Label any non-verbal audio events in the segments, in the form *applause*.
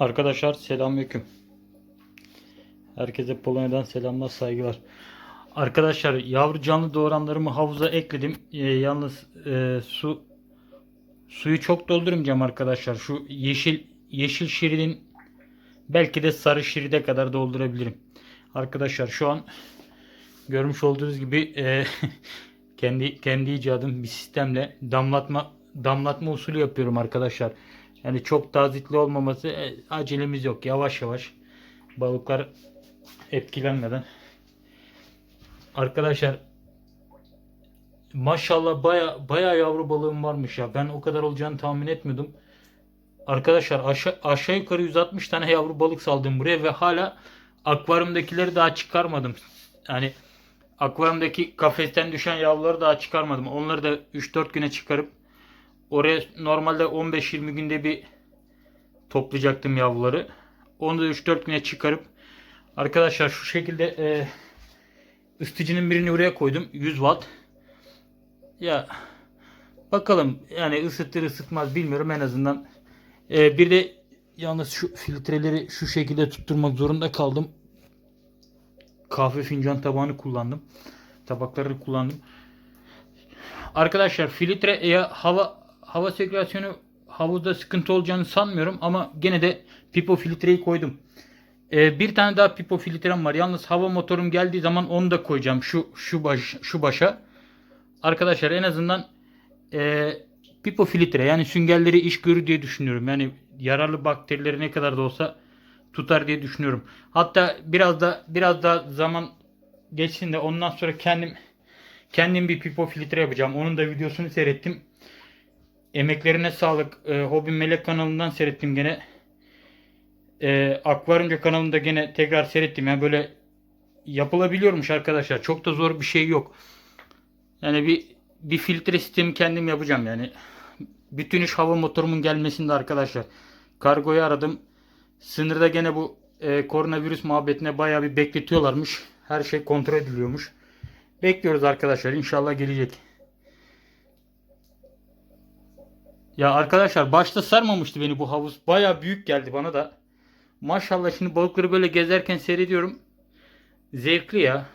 Arkadaşlar selamünaleyküm. Herkese Polonya'dan selamlar, saygılar. Arkadaşlar yavru canlı doğuranlarımı havuza ekledim. Ee, yalnız e, su suyu çok doldurmayacağım arkadaşlar. Şu yeşil yeşil şiridin belki de sarı şiride kadar doldurabilirim. Arkadaşlar şu an görmüş olduğunuz gibi e, *laughs* kendi kendi icadım bir sistemle damlatma damlatma usulü yapıyorum arkadaşlar. Yani çok tazikli olmaması e, acelemiz yok. Yavaş yavaş balıklar etkilenmeden. Arkadaşlar maşallah baya baya yavru balığım varmış ya. Ben o kadar olacağını tahmin etmiyordum. Arkadaşlar aşağı, aşağı yukarı 160 tane yavru balık saldım buraya ve hala akvaryumdakileri daha çıkarmadım. Yani akvaryumdaki kafesten düşen yavruları daha çıkarmadım. Onları da 3-4 güne çıkarıp oraya normalde 15-20 günde bir toplayacaktım yavruları. Onu da 3-4 güne çıkarıp arkadaşlar şu şekilde e, ısıtıcının birini oraya koydum. 100 watt. Ya bakalım yani ısıtır ısıtmaz bilmiyorum en azından. E, bir de yalnız şu filtreleri şu şekilde tutturmak zorunda kaldım. Kahve fincan tabağını kullandım. Tabakları kullandım. Arkadaşlar filtre ya hava hava sirkülasyonu havuzda sıkıntı olacağını sanmıyorum ama gene de pipo filtreyi koydum. Ee, bir tane daha pipo filtrem var. Yalnız hava motorum geldiği zaman onu da koyacağım şu şu baş şu başa. Arkadaşlar en azından e, pipo filtre yani süngerleri iş görür diye düşünüyorum. Yani yararlı bakterileri ne kadar da olsa tutar diye düşünüyorum. Hatta biraz da biraz da zaman geçsin de ondan sonra kendim kendim bir pipo filtre yapacağım. Onun da videosunu seyrettim. Emeklerine sağlık. E, Hobi Melek kanalından seyrettim gene. E, Akvaryumcu kanalında gene tekrar seyrettim. Yani böyle yapılabiliyormuş arkadaşlar. Çok da zor bir şey yok. Yani bir bir filtre sistemi kendim yapacağım yani. Bütün iş hava motorumun gelmesinde arkadaşlar. Kargoyu aradım. Sınırda gene bu e, koronavirüs muhabbetine bayağı bir bekletiyorlarmış. Her şey kontrol ediliyormuş. Bekliyoruz arkadaşlar. İnşallah gelecek. Ya arkadaşlar başta sarmamıştı beni bu havuz. Bayağı büyük geldi bana da. Maşallah şimdi balıkları böyle gezerken seyrediyorum. Zevkli ya.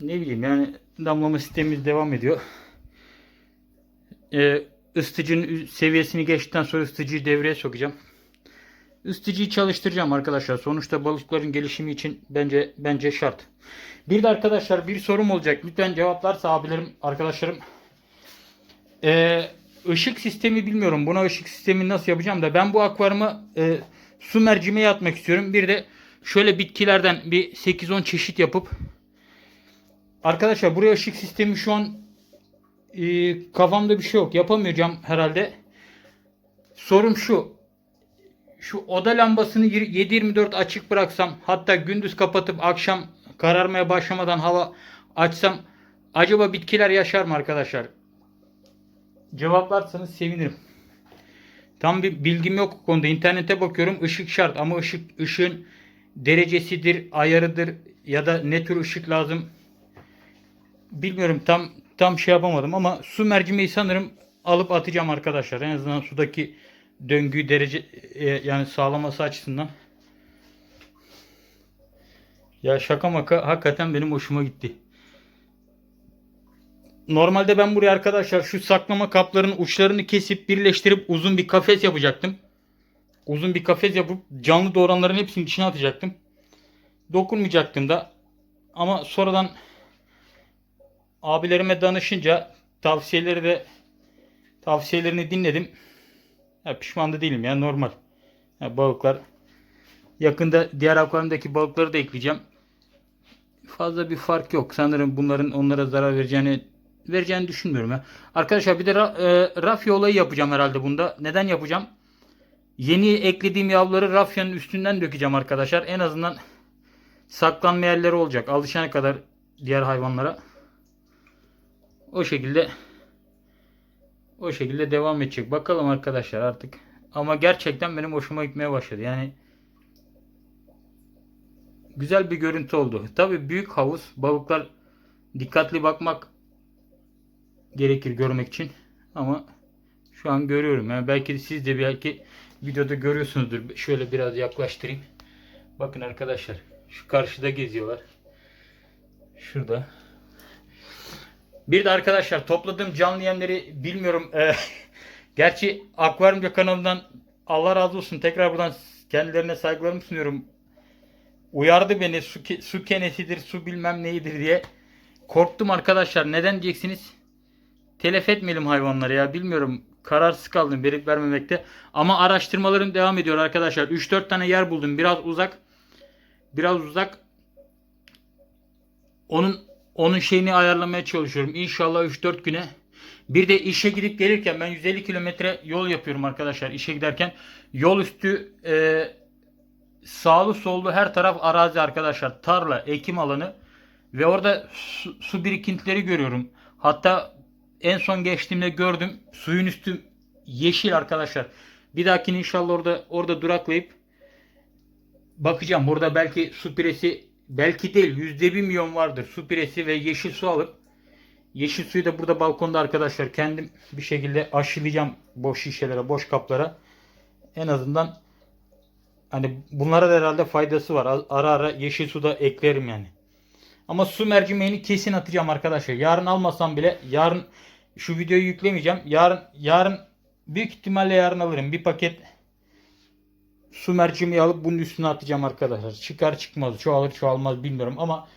Ne bileyim yani damlama sistemimiz devam ediyor. Ee, ısıtıcının seviyesini geçtikten sonra ısıtıcıyı devreye sokacağım. Isıtıcıyı çalıştıracağım arkadaşlar. Sonuçta balıkların gelişimi için bence bence şart. Bir de arkadaşlar bir sorum olacak. Lütfen cevaplarsa abilerim, arkadaşlarım. Ee, ışık sistemi bilmiyorum. Buna ışık sistemi nasıl yapacağım da ben bu akvaryuma e, su mercimeği atmak istiyorum. Bir de şöyle bitkilerden bir 8-10 çeşit yapıp Arkadaşlar buraya ışık sistemi şu an e, kafamda bir şey yok. Yapamayacağım herhalde. Sorum şu. Şu oda lambasını 7-24 açık bıraksam hatta gündüz kapatıp akşam kararmaya başlamadan hava açsam acaba bitkiler yaşar mı arkadaşlar? Cevaplarsanız sevinirim. Tam bir bilgim yok bu konuda. İnternete bakıyorum ışık şart ama ışık ışığın derecesidir, ayarıdır ya da ne tür ışık lazım bilmiyorum tam tam şey yapamadım ama su mercimeği sanırım alıp atacağım arkadaşlar. En azından sudaki döngüyü derece e, yani sağlaması açısından. Ya şaka maka hakikaten benim hoşuma gitti. Normalde ben buraya arkadaşlar şu saklama kaplarının uçlarını kesip birleştirip uzun bir kafes yapacaktım. Uzun bir kafes yapıp canlı doğuranların hepsini içine atacaktım. Dokunmayacaktım da. Ama sonradan abilerime danışınca tavsiyeleri de tavsiyelerini dinledim. Ya pişman da değilim ya normal. Ya balıklar yakında diğer akvaryumdaki balıkları da ekleyeceğim. Fazla bir fark yok. Sanırım bunların onlara zarar vereceğini vereceğini düşünmüyorum ya. Arkadaşlar bir de ra, e, rafya olayı yapacağım herhalde bunda. Neden yapacağım? Yeni eklediğim yavruları rafyanın üstünden dökeceğim arkadaşlar. En azından saklanma yerleri olacak. Alışana kadar diğer hayvanlara. O şekilde o şekilde devam edecek. Bakalım arkadaşlar artık. Ama gerçekten benim hoşuma gitmeye başladı. Yani güzel bir görüntü oldu. Tabi büyük havuz. Balıklar dikkatli bakmak gerekir görmek için. Ama şu an görüyorum. Yani belki siz de belki videoda görüyorsunuzdur. Şöyle biraz yaklaştırayım. Bakın arkadaşlar. Şu karşıda geziyorlar. Şurada. Bir de arkadaşlar topladığım canlı yemleri bilmiyorum. e, *laughs* gerçi Akvaryumca kanalından Allah razı olsun. Tekrar buradan kendilerine saygılarımı sunuyorum. Uyardı beni su, su kenesidir, su bilmem neyidir diye. Korktum arkadaşlar. Neden diyeceksiniz? Telef etmeyelim hayvanları ya. Bilmiyorum. Kararsız kaldım verip vermemekte. Ama araştırmalarım devam ediyor arkadaşlar. 3-4 tane yer buldum. Biraz uzak. Biraz uzak. Onun onun şeyini ayarlamaya çalışıyorum. İnşallah 3-4 güne. Bir de işe gidip gelirken ben 150 kilometre yol yapıyorum arkadaşlar. İşe giderken yol üstü e, sağlı sollu her taraf arazi arkadaşlar. Tarla, ekim alanı ve orada su, su birikintileri görüyorum. Hatta en son geçtiğimde gördüm. Suyun üstü yeşil arkadaşlar. Bir dahakine inşallah orada orada duraklayıp bakacağım. Burada belki su piresi belki değil yüzde bir milyon vardır. Su piresi ve yeşil su alıp yeşil suyu da burada balkonda arkadaşlar kendim bir şekilde aşılayacağım boş şişelere, boş kaplara. En azından hani bunlara da herhalde faydası var. Ara ara yeşil su da eklerim yani. Ama su mercimeğini kesin atacağım arkadaşlar. Yarın almasam bile yarın şu videoyu yüklemeyeceğim. Yarın yarın büyük ihtimalle yarın alırım. Bir paket su mercimeği alıp bunun üstüne atacağım arkadaşlar. Çıkar çıkmaz, çoğalır çoğalmaz bilmiyorum ama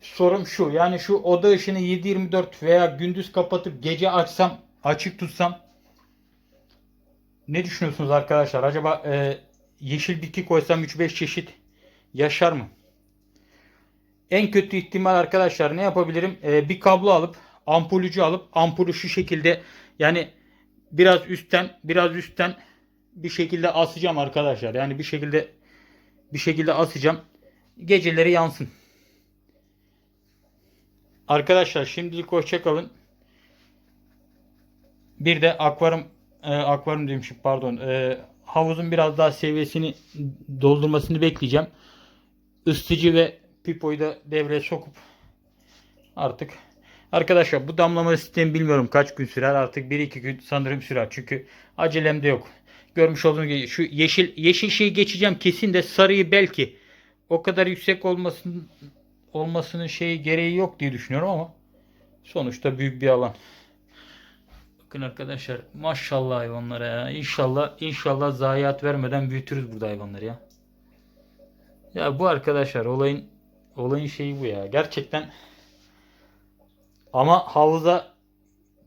sorum şu. Yani şu oda ışığını 7-24 veya gündüz kapatıp gece açsam, açık tutsam ne düşünüyorsunuz arkadaşlar? Acaba e, yeşil bitki koysam 3-5 çeşit yaşar mı? En kötü ihtimal arkadaşlar ne yapabilirim? Ee, bir kablo alıp ampulücü alıp ampulü şu şekilde yani biraz üstten biraz üstten bir şekilde asacağım arkadaşlar. Yani bir şekilde bir şekilde asacağım. Geceleri yansın. Arkadaşlar şimdilik hoşça kalın. Bir de akvaryum e, akvaryum demişim pardon. E, havuzun biraz daha seviyesini doldurmasını bekleyeceğim. Isıtıcı ve pipoyu da devreye sokup artık arkadaşlar bu damlama sistemi bilmiyorum kaç gün sürer artık 1-2 gün sanırım sürer çünkü acelem de yok. Görmüş olduğunuz gibi şu yeşil yeşil şeyi geçeceğim kesin de sarıyı belki o kadar yüksek olmasın olmasının şeyi gereği yok diye düşünüyorum ama sonuçta büyük bir alan. Bakın arkadaşlar maşallah hayvanlara ya. İnşallah inşallah zayiat vermeden büyütürüz burada hayvanları ya. Ya bu arkadaşlar olayın olayın şeyi bu ya. Gerçekten ama havuza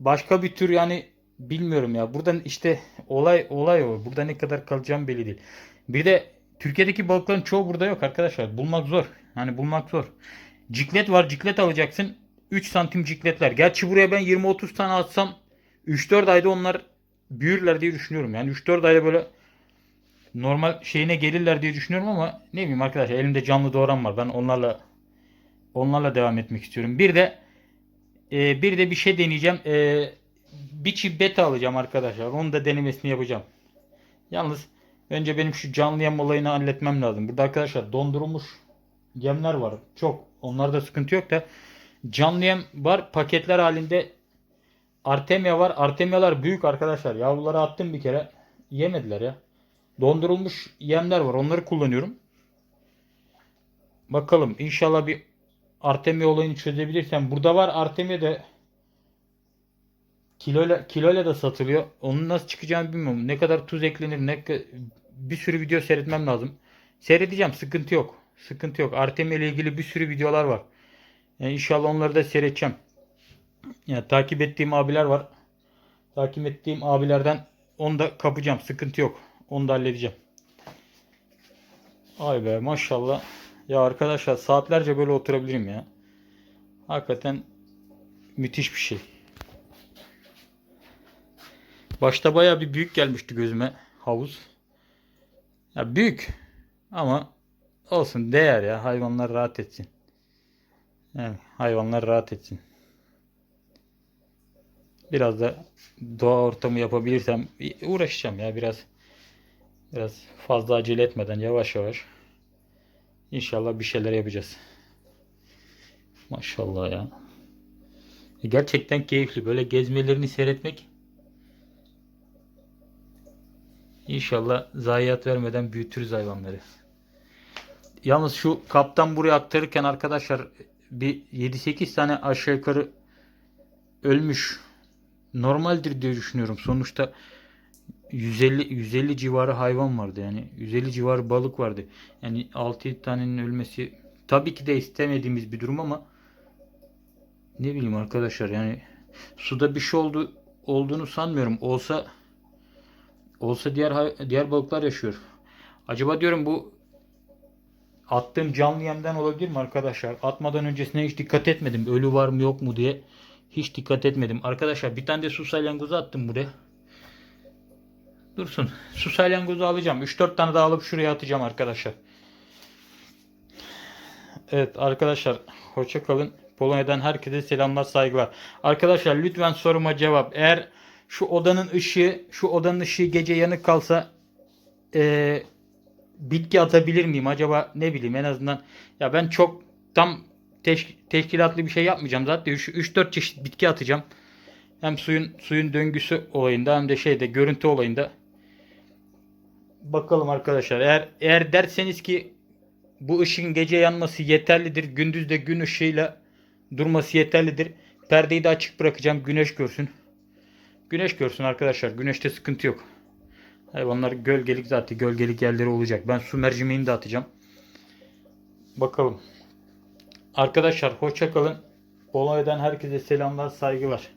başka bir tür yani bilmiyorum ya. Buradan işte olay olay o. Burada ne kadar kalacağım belli değil. Bir de Türkiye'deki balıkların çoğu burada yok arkadaşlar. Bulmak zor. Hani bulmak zor. Ciklet var. Ciklet alacaksın. 3 santim cikletler. Gerçi buraya ben 20-30 tane atsam 3-4 ayda onlar büyürler diye düşünüyorum. Yani 3-4 ayda böyle normal şeyine gelirler diye düşünüyorum ama ne bileyim arkadaşlar elimde canlı doğran var. Ben onlarla onlarla devam etmek istiyorum. Bir de e, bir de bir şey deneyeceğim. E, bir çift beta alacağım arkadaşlar. Onu da denemesini yapacağım. Yalnız önce benim şu canlı yem olayını halletmem lazım. Burada arkadaşlar dondurulmuş yemler var. Çok. Onlarda sıkıntı yok da canlı yem var. Paketler halinde Artemia var. Artemialar büyük arkadaşlar. Yavruları attım bir kere. Yemediler ya. Dondurulmuş yemler var. Onları kullanıyorum. Bakalım. İnşallah bir Artemia olayını çözebilirsem. Burada var Artemia de kiloyla, kiloyla da satılıyor. Onun nasıl çıkacağını bilmiyorum. Ne kadar tuz eklenir ne bir sürü video seyretmem lazım. Seyredeceğim. Sıkıntı yok. Sıkıntı yok. Artemia ile ilgili bir sürü videolar var. Yani inşallah onları da seyredeceğim. Yani takip ettiğim abiler var. Takip ettiğim abilerden onu da kapacağım. Sıkıntı yok. Onu da halledeceğim. Ay be maşallah. Ya arkadaşlar saatlerce böyle oturabilirim ya. Hakikaten müthiş bir şey. Başta baya bir büyük gelmişti gözüme havuz. Ya büyük ama olsun değer ya hayvanlar rahat etsin. Yani hayvanlar rahat etsin. Biraz da doğa ortamı yapabilirsem uğraşacağım ya biraz biraz fazla acele etmeden yavaş yavaş İnşallah bir şeyler yapacağız. Maşallah ya. E, Gerçekten keyifli böyle gezmelerini seyretmek. İnşallah zayiat vermeden büyütürüz hayvanları. Yalnız şu kaptan buraya aktarırken arkadaşlar bir 7-8 tane aşağı yukarı ölmüş. Normaldir diye düşünüyorum. Sonuçta 150 150 civarı hayvan vardı yani 150 civarı balık vardı. Yani 6-7 tanenin ölmesi tabii ki de istemediğimiz bir durum ama ne bileyim arkadaşlar yani suda bir şey oldu olduğunu sanmıyorum. Olsa olsa diğer diğer balıklar yaşıyor. Acaba diyorum bu attığım canlı yemden olabilir mi arkadaşlar? Atmadan öncesine hiç dikkat etmedim. Ölü var mı yok mu diye. Hiç dikkat etmedim. Arkadaşlar bir tane de su salyangozu attım buraya. Dursun. Su salyangozu alacağım. 3-4 tane daha alıp şuraya atacağım arkadaşlar. Evet arkadaşlar hoşça kalın. Polonya'dan herkese selamlar saygılar. Arkadaşlar lütfen soruma cevap. Eğer şu odanın ışığı şu odanın ışığı gece yanık kalsa eee, bitki atabilir miyim? Acaba ne bileyim en azından ya ben çok tam teş- teşkilatlı bir şey yapmayacağım. Zaten 3-4 çeşit bitki atacağım. Hem suyun suyun döngüsü olayında hem de şeyde görüntü olayında. Bakalım arkadaşlar. Eğer eğer derseniz ki bu ışığın gece yanması yeterlidir. Gündüz de gün ışığıyla durması yeterlidir. Perdeyi de açık bırakacağım. Güneş görsün. Güneş görsün arkadaşlar. Güneşte sıkıntı yok. Hayvanlar gölgelik zaten gölgelik yerleri olacak. Ben su mercimeğini de atacağım. Bakalım. Arkadaşlar hoşça kalın. Polonya'dan herkese selamlar, saygılar.